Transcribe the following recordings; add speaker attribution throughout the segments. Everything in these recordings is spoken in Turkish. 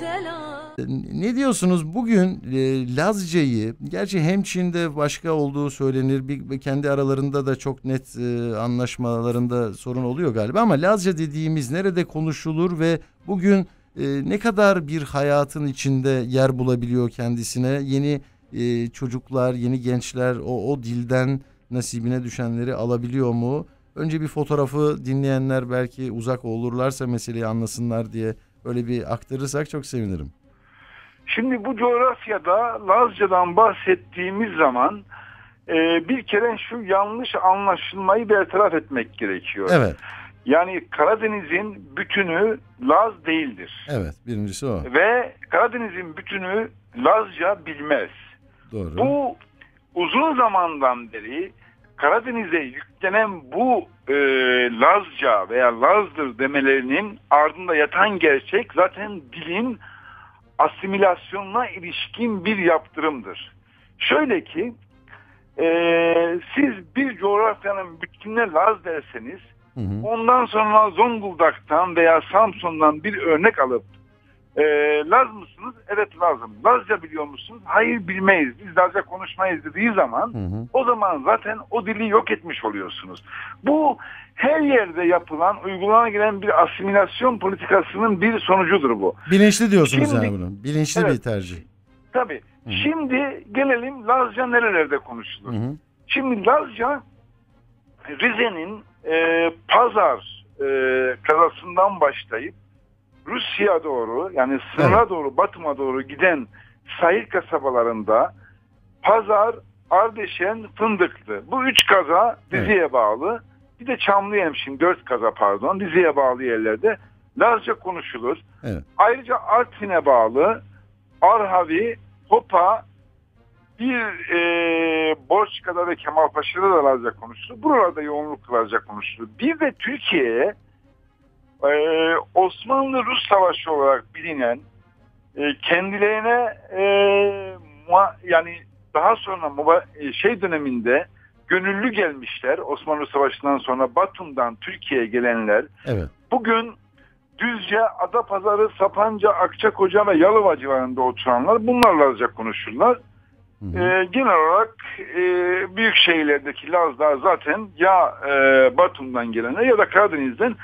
Speaker 1: selam.
Speaker 2: Ne diyorsunuz? Bugün e, Lazca'yı, gerçi hem Çin'de başka olduğu söylenir, bir kendi aralarında da çok net e, anlaşmalarında sorun oluyor galiba ama Lazca dediğimiz nerede konuşulur ve bugün e, ne kadar bir hayatın içinde yer bulabiliyor kendisine? Yeni e, çocuklar, yeni gençler o, o dilden nasibine düşenleri alabiliyor mu? Önce bir fotoğrafı dinleyenler belki uzak olurlarsa meseleyi anlasınlar diye öyle bir aktarırsak çok sevinirim.
Speaker 3: Şimdi bu coğrafyada Lazca'dan bahsettiğimiz zaman e, bir kere şu yanlış anlaşılmayı bertaraf etmek gerekiyor.
Speaker 2: Evet,
Speaker 3: Yani Karadeniz'in bütünü Laz değildir.
Speaker 2: evet birincisi o.
Speaker 3: Ve Karadeniz'in bütünü Lazca bilmez.
Speaker 2: Doğru.
Speaker 3: Bu uzun zamandan beri Karadeniz'e yüklenen bu e, Lazca veya Lazdır demelerinin ardında yatan gerçek zaten dilin asimilasyonuna ilişkin bir yaptırımdır. Şöyle ki e, siz bir coğrafyanın bütününe Laz derseniz
Speaker 2: Hı hı.
Speaker 3: ondan sonra Zonguldak'tan veya Samsun'dan bir örnek alıp e, Laz mısınız? Evet Lazım. Lazca biliyor musunuz? Hayır bilmeyiz. Biz Lazca konuşmayız dediği zaman
Speaker 2: Hı hı.
Speaker 3: o zaman zaten o dili yok etmiş oluyorsunuz. Bu her yerde yapılan, uygulana giren bir asimilasyon politikasının bir sonucudur bu.
Speaker 2: Bilinçli diyorsunuz
Speaker 3: Şimdi-
Speaker 2: yani bunu. Bilinçli
Speaker 3: Evet.
Speaker 2: bir tercih.
Speaker 3: Tabii.
Speaker 2: Hı hı.
Speaker 3: Şimdi gelelim Lazca nerelerde konuşulur?
Speaker 2: Hı hı.
Speaker 3: Şimdi Lazca Rize'nin e, Pazar e, kazasından başlayıp Rusya doğru yani sınıra
Speaker 2: Evet.
Speaker 3: doğru Batum'a doğru giden sahil kasabalarında Pazar, Ardeşen, Fındıklı. Bu üç kaza Rize'ye bağlı. Bir de Çamlıhemşin dört kaza pardon Rize'ye bağlı yerlerde Lazca konuşulur.
Speaker 2: Evet.
Speaker 3: Ayrıca Artvin'e bağlı Arhavi, Hopa, bir e, Borçka'da ve Kemalpaşa'da da Lazca konuşulur. Buralarda yoğunluk Lazca konuşulur. Bir de Türkiye'ye e, Osmanlı-Rus Savaşı olarak bilinen e, kendilerine e, mua- yani daha sonra muba- e, şey döneminde gönüllü gelmişler Osmanlı Savaşı'ndan sonra Batum'dan Türkiye'ye gelenler
Speaker 2: Evet.
Speaker 3: Bugün Düzce, Adapazarı, Sapanca, Akçakoca ve Yalova civarında oturanlar bunlarla Lazca konuşurlar.
Speaker 2: Hı hı.
Speaker 3: Ee, genel olarak e, büyük şehirlerdeki Lazlar zaten ya e, Batum'dan gelenler ya da Karadeniz'den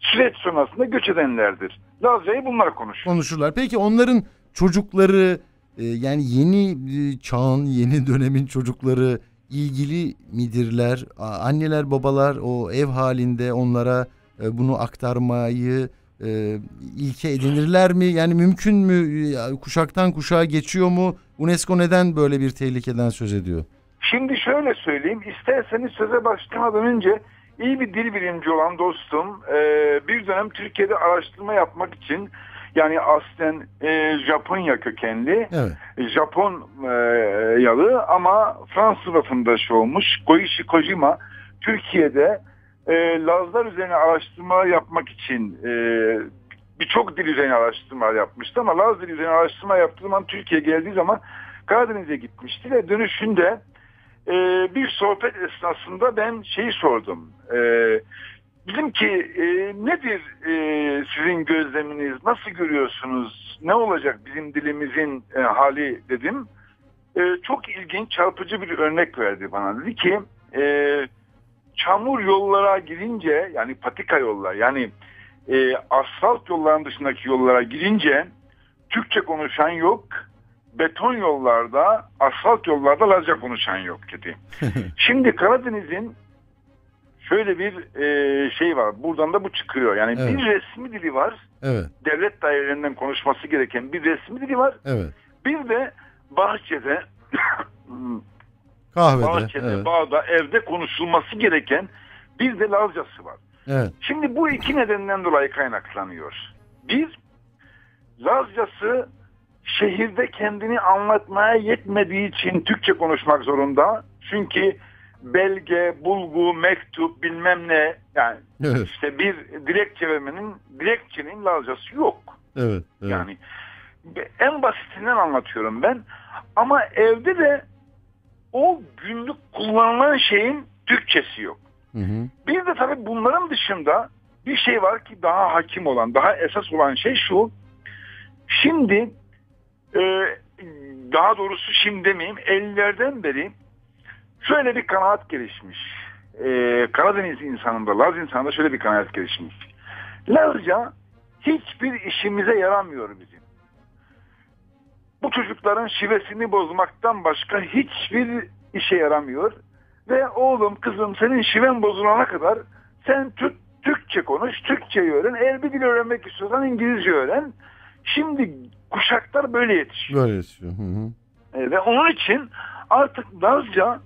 Speaker 3: süreç sonrasında göç edenlerdir. Lazca'yı bunlar konuşur.
Speaker 2: konuşurlar. Peki onların çocukları e, yani yeni e, çağın, yeni dönemin çocukları ilgili midirler? Anneler, babalar o ev halinde onlara e, bunu aktarmayı ilke edinirler mi? Yani mümkün mü? Kuşaktan kuşağa geçiyor mu? UNESCO neden böyle bir tehlikeden söz ediyor?
Speaker 3: Şimdi şöyle söyleyeyim. İsterseniz söze başlamadan önce iyi bir dil bilimci olan dostum e, bir dönem Türkiye'de araştırma yapmak için yani aslen e, Japonya kökenli
Speaker 2: Evet.
Speaker 3: Japon e, yalı ama Fransız vatandaşı olmuş Goichi Kojima Türkiye'de e, Lazlar üzerine araştırma yapmak için e, birçok dil üzerine araştırma yapmıştı ama Laz dili üzerine araştırma yaptığı zaman Türkiye geldiği zaman Karadeniz'e gitmişti ve dönüşünde e, bir sohbet esnasında ben şeyi sordum. E, dedim ki e, nedir e, sizin gözleminiz, nasıl görüyorsunuz, ne olacak bizim dilimizin e, hali dedim. E, çok ilginç, çarpıcı bir örnek verdi bana. Dedi ki e, çamur yollara girince yani patika yollar yani e, asfalt yolların dışındaki yollara girince Türkçe konuşan yok. Beton yollarda, asfalt yollarda Lazca konuşan yok dedi. Şimdi Karadeniz'in şöyle bir e, şey var. Buradan da bu çıkıyor. Yani
Speaker 2: Evet.
Speaker 3: bir resmi dili var.
Speaker 2: Evet.
Speaker 3: Devlet dairelerinden konuşması gereken bir resmi dili var.
Speaker 2: Evet.
Speaker 3: Bir de bahçede
Speaker 2: Kahvede.
Speaker 3: bahçede,
Speaker 2: Evet.
Speaker 3: bağda, evde konuşulması gereken bir de Lazcası var.
Speaker 2: Evet.
Speaker 3: Şimdi bu iki nedenden dolayı kaynaklanıyor. Bir, Lazcası şehirde kendini anlatmaya yetmediği için Türkçe konuşmak zorunda. Çünkü belge, bulgu, mektup bilmem ne yani
Speaker 2: Evet.
Speaker 3: işte bir dilekçe vermenin dilekçenin Lazcası yok.
Speaker 2: Evet. evet.
Speaker 3: Yani en basitinden anlatıyorum ben. Ama evde de o günlük kullanılan şeyin Türkçesi yok.
Speaker 2: Hı hı.
Speaker 3: Bir de tabii bunların dışında bir şey var ki daha hakim olan, daha esas olan şey şu. Şimdi e, daha doğrusu şimdi demeyeyim 50'lerden beri şöyle bir kanaat gelişmiş. E, Karadeniz insanında, Laz insanında şöyle bir kanaat gelişmiş. Lazca hiçbir işimize yaramıyor bizim. Bu çocukların şivesini bozmaktan başka hiçbir işe yaramıyor. Ve oğlum kızım senin şiven bozulana kadar sen Türk, Türkçe konuş, Türkçe öğren. Eğer bir dil öğrenmek istiyorsan İngilizce öğren. Şimdi kuşaklar böyle yetişiyor.
Speaker 2: Böyle istiyor. Hı hı.
Speaker 3: E, Ve onun için artık Lazca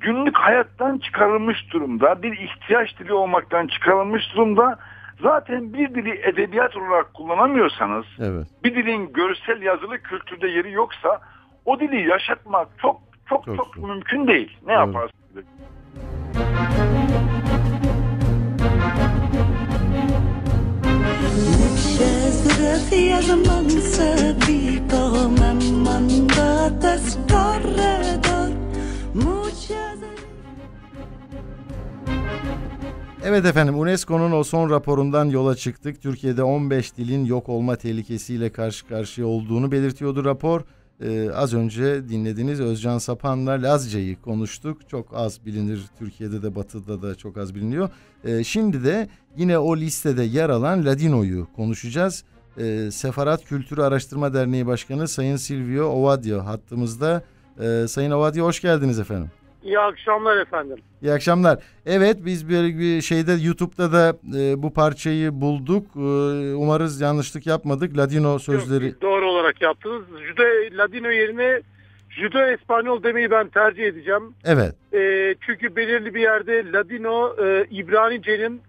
Speaker 3: günlük hayattan çıkarılmış durumda. Bir ihtiyaç dili olmaktan çıkarılmış durumda. Zaten bir dili edebiyat olarak kullanamıyorsanız,
Speaker 2: Evet.
Speaker 3: bir dilin görsel yazılı kültürde yeri yoksa o dili yaşatmak çok çok
Speaker 2: Çok
Speaker 3: çok,
Speaker 2: zor.
Speaker 3: mümkün değil. Ne
Speaker 2: Evet.
Speaker 3: yaparsınız?
Speaker 4: شجرة زمان سبيكة من تذكر دار مجازر
Speaker 2: Evet efendim UNESCO'nun o son raporundan yola çıktık. Türkiye'de 15 dilin yok olma tehlikesiyle karşı karşıya olduğunu belirtiyordu rapor. Ee, az önce dinlediğiniz Özcan Sapan'la Lazca'yı konuştuk. Çok az bilinir Türkiye'de de batıda da çok az biliniyor. Ee, şimdi de yine o listede yer alan Ladino'yu konuşacağız. Ee, Sefarat Kültürü Araştırma Derneği Başkanı Sayın Silvio Ovadio hattımızda. Ee, Sayın Ovadio hoş geldiniz efendim.
Speaker 5: İyi akşamlar efendim.
Speaker 2: İyi akşamlar. Evet biz bir, bir şeyde YouTube'da da e, bu parçayı bulduk. E, umarız yanlışlık yapmadık. Ladino sözleri.
Speaker 5: Yok, doğru olarak yaptınız. Judo Ladino yerine Judo Espanyol demeyi ben tercih edeceğim.
Speaker 2: Evet.
Speaker 5: E, çünkü belirli bir yerde Ladino e, İbranice'nin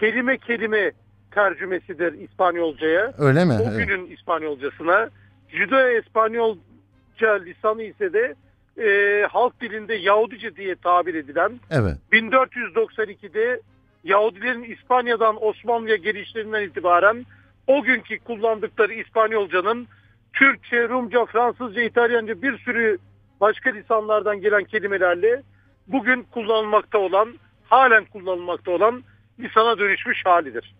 Speaker 5: kelime kelime tercümesidir İspanyolcaya.
Speaker 2: Öyle mi?
Speaker 5: O
Speaker 2: Evet.
Speaker 5: günün İspanyolcasına. Judo Espanyolca lisanı ise de e, halk dilinde Yahudice diye tabir edilen
Speaker 2: Evet.
Speaker 5: 1492'de Yahudilerin İspanya'dan Osmanlı'ya gelişlerinden itibaren o günkü kullandıkları İspanyolcanın Türkçe, Rumca, Fransızca, İtalyanca bir sürü başka lisanlardan gelen kelimelerle bugün kullanılmakta olan, halen kullanılmakta olan lisana dönüşmüş halidir.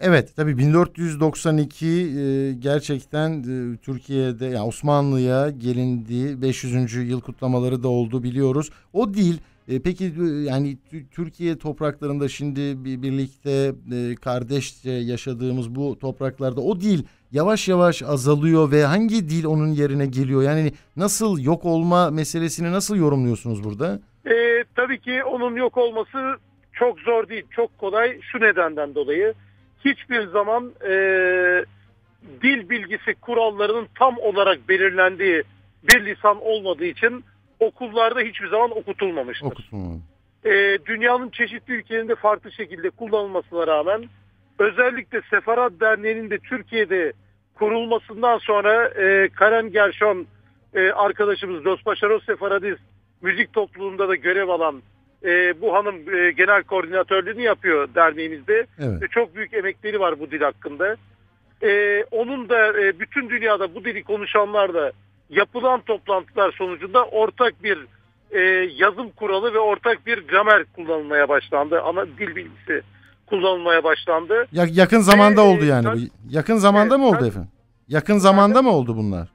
Speaker 2: Evet tabii 1492 e, gerçekten e, Türkiye'de yani Osmanlı'ya gelindiği 500. yıl kutlamaları da oldu biliyoruz. O dil e, peki e, yani Tü- Türkiye topraklarında şimdi bir birlikte e, kardeşçe yaşadığımız bu topraklarda o dil yavaş yavaş azalıyor ve hangi dil onun yerine geliyor? Yani nasıl yok olma meselesini nasıl yorumluyorsunuz burada?
Speaker 5: Ee, tabii ki onun yok olması çok zor değil, çok kolay şu nedenden dolayı. Hiçbir zaman e, dil bilgisi kurallarının tam olarak belirlendiği bir lisan olmadığı için okullarda hiçbir zaman okutulmamıştır.
Speaker 2: Okutun.
Speaker 5: e, dünyanın çeşitli ülkelerinde farklı şekilde kullanılmasına rağmen özellikle Sefarat Derneği'nin de Türkiye'de kurulmasından sonra e, Karen Gershon e, arkadaşımız Los Paşaros Sefaradist müzik topluluğunda da görev alan e, bu hanım e, genel koordinatörlüğünü yapıyor derneğimizde.
Speaker 2: Evet.
Speaker 5: Ve çok büyük emekleri var bu dil hakkında. E, onun da e, bütün dünyada bu dili konuşanlar da yapılan toplantılar sonucunda ortak bir e, yazım kuralı ve ortak bir gramer kullanılmaya başlandı. Ana dil bilgisi kullanılmaya başlandı.
Speaker 2: Ya- yakın zamanda
Speaker 5: Ee,
Speaker 2: oldu yani.
Speaker 5: ben-.
Speaker 2: Yakın zamanda
Speaker 5: Evet,
Speaker 2: mı oldu
Speaker 5: ben-
Speaker 2: efendim? Yakın zamanda mı oldu bunlar?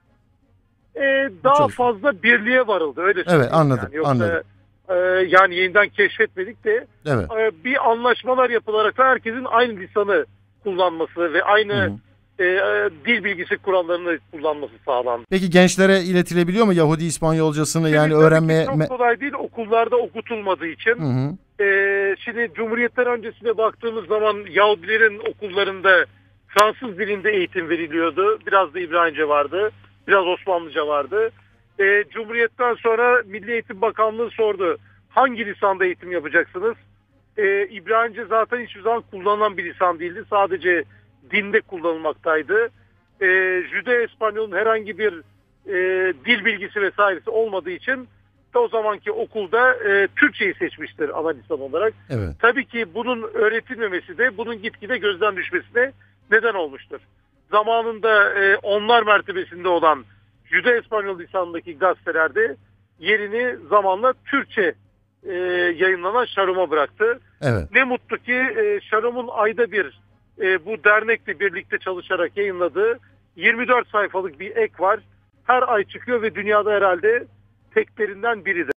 Speaker 5: E, daha fazla birliğe varıldı öyle söyleyeyim.
Speaker 2: anladım,
Speaker 5: Yani. Yoksa,
Speaker 2: anladım.
Speaker 5: E, yani yeniden keşfetmedik de
Speaker 2: Evet.
Speaker 5: e, bir anlaşmalar yapılarak herkesin aynı lisanı kullanması ve aynı
Speaker 2: Hı hı.
Speaker 5: e, e, dil bilgisi kurallarını kullanması sağlandı.
Speaker 2: Peki gençlere iletilebiliyor mu Yahudi İspanyolcasını yani
Speaker 5: Tabii ki
Speaker 2: öğrenmeye?
Speaker 5: çok kolay değil okullarda okutulmadığı için.
Speaker 2: Hı hı.
Speaker 5: Ee, şimdi Cumhuriyetler öncesine baktığımız zaman Yahudilerin okullarında Fransız dilinde eğitim veriliyordu. Biraz da İbranice vardı. Biraz Osmanlıca vardı. Ee, Cumhuriyetten sonra Milli Eğitim Bakanlığı sordu. Hangi lisanda eğitim yapacaksınız? Ee, İbranice zaten hiçbir zaman kullanılan bir lisan değildi. Sadece dinde kullanılmaktaydı. Ee, Jude Espanyol'un herhangi bir e, dil bilgisi vesairesi olmadığı için da o zamanki okulda e, Türkçeyi seçmiştir ana lisan olarak.
Speaker 2: Evet.
Speaker 5: Tabii ki bunun öğretilmemesi de bunun gitgide gözden düşmesine neden olmuştur. Zamanında e, onlar mertebesinde olan Jude Espanyol lisanındaki gazetelerde yerini zamanla Türkçe e, yayınlanan Şarom'a bıraktı.
Speaker 2: Evet.
Speaker 5: Ne mutlu ki e, Şarom'un ayda bir e, bu dernekle birlikte çalışarak yayınladığı 24 sayfalık bir ek var. Her ay çıkıyor ve dünyada herhalde teklerinden biri de.